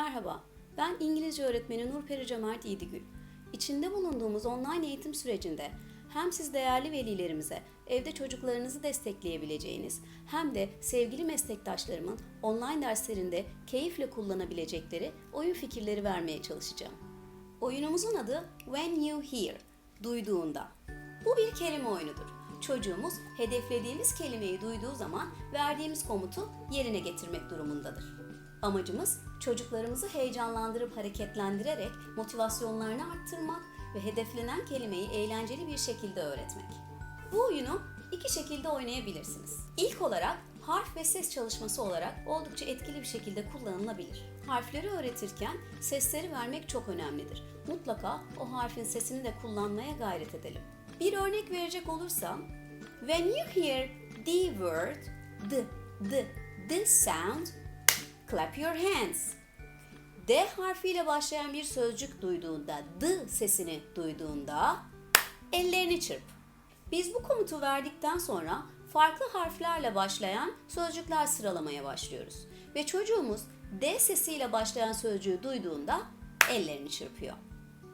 Merhaba, ben İngilizce öğretmeni Nurperi Cömert İydigül. İçinde bulunduğumuz online eğitim sürecinde hem siz değerli velilerimize evde çocuklarınızı destekleyebileceğiniz hem de sevgili meslektaşlarımın online derslerinde keyifle kullanabilecekleri oyun fikirleri vermeye çalışacağım. Oyunumuzun adı When You Hear, duyduğunda. Bu bir kelime oyunudur. Çocuğumuz hedeflediğimiz kelimeyi duyduğu zaman verdiğimiz komutu yerine getirmek durumundadır. Amacımız çocuklarımızı heyecanlandırıp hareketlendirerek motivasyonlarını arttırmak ve hedeflenen kelimeyi eğlenceli bir şekilde öğretmek. Bu oyunu iki şekilde oynayabilirsiniz. İlk olarak harf ve ses çalışması olarak oldukça etkili bir şekilde kullanılabilir. Harfleri öğretirken sesleri vermek çok önemlidir. Mutlaka o harfin sesini de kullanmaya gayret edelim. Bir örnek verecek olursam, when you hear the word, the, the, the sound, clap your hands. D harfiyle başlayan bir sözcük duyduğunda, d sesini duyduğunda ellerini çırp. Biz bu komutu verdikten sonra farklı harflerle başlayan sözcükler sıralamaya başlıyoruz. Ve çocuğumuz D sesiyle başlayan sözcüğü duyduğunda ellerini çırpıyor.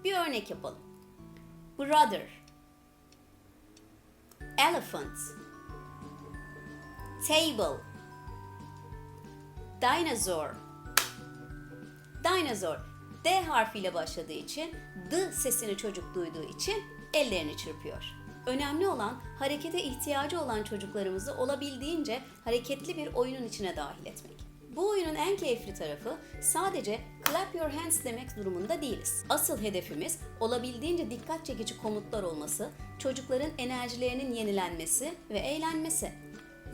Bir örnek yapalım. Brother Elephant Table Dinosaur Dinosaur D harfiyle başladığı için D sesini çocuk duyduğu için ellerini çırpıyor. Önemli olan harekete ihtiyacı olan çocuklarımızı olabildiğince hareketli bir oyunun içine dahil etmek. Bu oyunun en keyifli tarafı sadece clap your hands demek durumunda değiliz. Asıl hedefimiz olabildiğince dikkat çekici komutlar olması, çocukların enerjilerinin yenilenmesi ve eğlenmesi.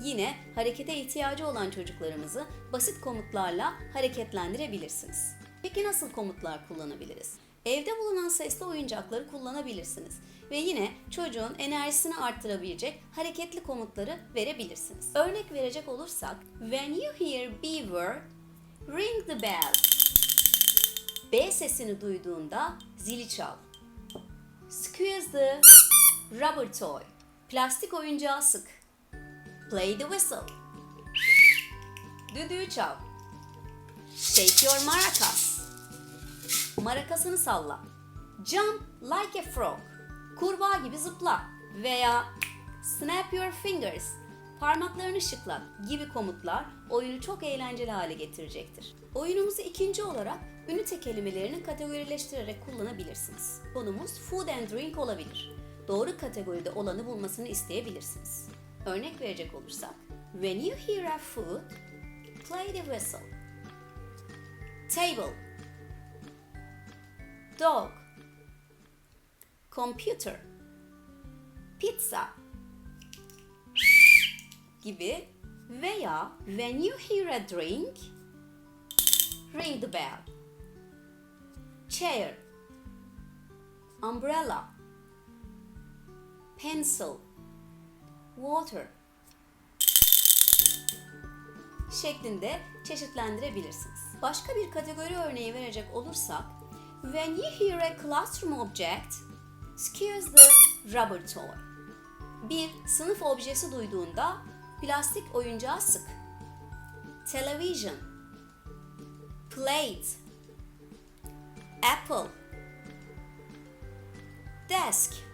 Yine harekete ihtiyacı olan çocuklarımızı basit komutlarla hareketlendirebilirsiniz. Peki nasıl komutlar kullanabiliriz? Evde bulunan sesli oyuncakları kullanabilirsiniz ve yine çocuğun enerjisini arttırabilecek hareketli komutları verebilirsiniz. Örnek verecek olursak, when you hear B word, ring the bell. B sesini duyduğunda zili çal. Squeeze the rubber toy. Plastik oyuncağı sık. Play the whistle. Düdüğü çal. Shake your maracas. Marakasını salla. Jump like a frog. Kurbağa gibi zıpla. Veya snap your fingers. Parmaklarını şıklat gibi komutlar oyunu çok eğlenceli hale getirecektir. Oyunumuzu ikinci olarak ünite kelimelerini kategorileştirerek kullanabilirsiniz. Konumuz food and drink olabilir. Doğru kategoride olanı bulmasını isteyebilirsiniz. Örnek verecek olursak, when you hear a food, play the whistle. Table. Dog, computer, pizza. Gibi veya when you hear a drink, ring the bell. Chair, umbrella, pencil, water şeklinde çeşitlendirebilirsiniz. Başka bir kategori örneği verecek olursak, when you hear a classroom object, squeeze the rubber toy. Bir sınıf objesi duyduğunda plastik oyuncağı sık. Television, plate, apple, desk.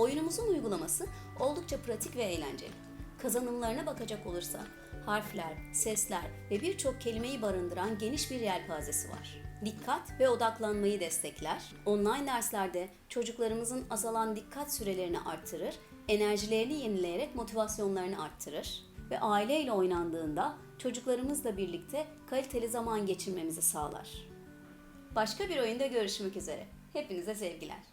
Oyunumuzun uygulaması oldukça pratik ve eğlenceli. Kazanımlarına bakacak olursak harfler, sesler ve birçok kelimeyi barındıran geniş bir yelpazesi var. Dikkat ve odaklanmayı destekler. Online derslerde çocuklarımızın azalan dikkat sürelerini artırır, enerjilerini yenileyerek motivasyonlarını arttırır ve aileyle oynandığında çocuklarımızla birlikte kaliteli zaman geçirmemizi sağlar. Başka bir oyunda görüşmek üzere. Hepinize sevgiler.